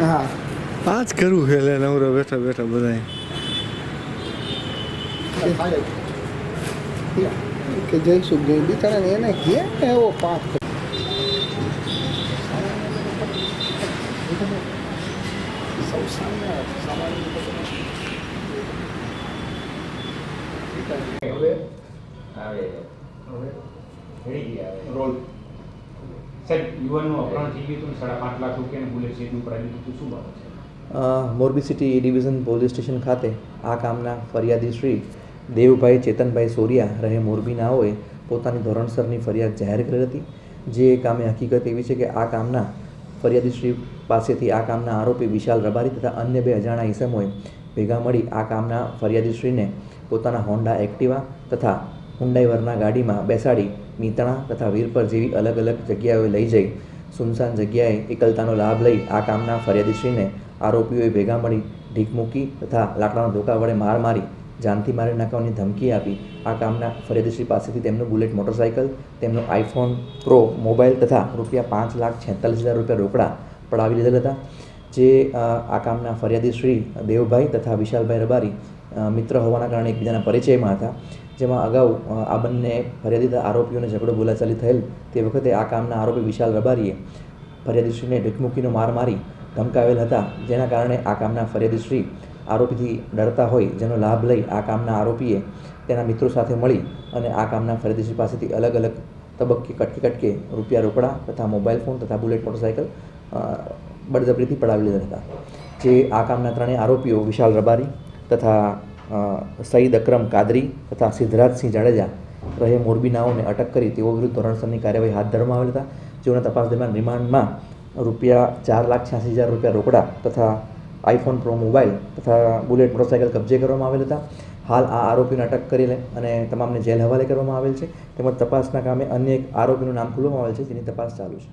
હા આ જ કરવું છે એટલે નવરો બેઠા બેઠા બધાય કે જઈશું જઈ બિચારાને એને કે એવો પાપ હવે આવે હવે role Morbi city division police station ખાતે આ કામના ફરિયાદી શ્રી દેવભાઈ ચેતનભાઈ સોરિયા રહે મોરબીનાઓએ પોતાની ધોરણસરની ફરિયાદ જાહેર કરી હતી. જે કામે હકીકત એવી છે કે આ કામના ફરિયાદી શ્રી પાસેથી આ કામના આરોપી વિશાલ રબારી તથા અન્ય બે અજાણા ઈસમોએ ભેગા મળી આ કામના ફરિયાદી શ્રીને પોતાના હોન્ડા એક્ટિવા તથા હુંડાઈ વરના ગાડીમાં બેસાડી મીતણા તથા વીરપર જેવી અલગ અલગ જગ્યાએ લઈ જઈ સુનસાન જગ્યાએ એકલતાનો લાભ લઈ આ કામના ફરિયાદીશ્રીને આરોપીઓએ ભેગા મળી ઢીક મૂકી તથા લાકડાના ધોકા વડે માર મારી, જાનથી મારી નાખવાની ધમકી આપી. આ કામના ફરિયાદીશ્રી પાસેથી તેમનું બુલેટ મોટરસાઇકલ, તેમનો આઈફોન પ્રો મોબાઈલ તથા રૂપિયા પાંચ લાખ છેતાલીસ હજાર રૂપિયા રોકડા પડાવી લીધેલ હતા, જે આ કામના ફરિયાદીશ્રી દેવભાઈ તથા વિશાલભાઈ રબારી મિત્ર હોવાના કારણે એકબીજાના પરિચયમાં હતા. જેમાં અગાઉ આ બંને ફરિયાદી આરોપીઓને ઝઘડો બોલાચાલી થયેલ તે વખતે આ કામના આરોપી વિશાલ રબારીએ ફરિયાદીશ્રીને ઢીકમુકીનો માર મારી ધમકાવેલ હતા. જેના કારણે આ કામના ફરિયાદીશ્રી આરોપીથી ડરતા હોય, જેનો લાભ લઈ આ કામના આરોપીએ તેના મિત્રો સાથે મળી અને આ કામના ફરિયાદીશ્રી પાસેથી અલગ અલગ તબક્કે કટકે કટકે રૂપિયા રોકડા તથા મોબાઈલ ફોન તથા બુલેટ મોટરસાઇકલ બળજબરીથી પડાવી લીધા હતા. જે આ કામના ત્રણેય આરોપીઓ વિશાલ રબારી તથા સઈદ અક્રમ કાદરી તથા સિદ્ધરાજસિંહ જાડેજા રહે મોરબીનાઓને અટક કરી તેઓ વિરુદ્ધ ધોરણસરની કાર્યવાહી હાથ ધરવામાં આવેલ હતા. જેઓના તપાસ દરમિયાન રિમાન્ડમાં રૂપિયા ચાર લાખ છ્યાસી હજાર રૂપિયા રોકડા તથા આઈફોન પ્રો મોબાઈલ તથા બુલેટ મોટરસાઇકલ કબજે કરવામાં આવેલ હતા. હાલ આ આરોપીને અટક કરી લે અને તમામને જેલ હવાલે કરવામાં આવેલ છે. તેમજ તપાસના કામે અન્ય એક આરોપીનું નામ ખુલવામાં આવેલ છે. જેની તપાસ ચાલુ છે.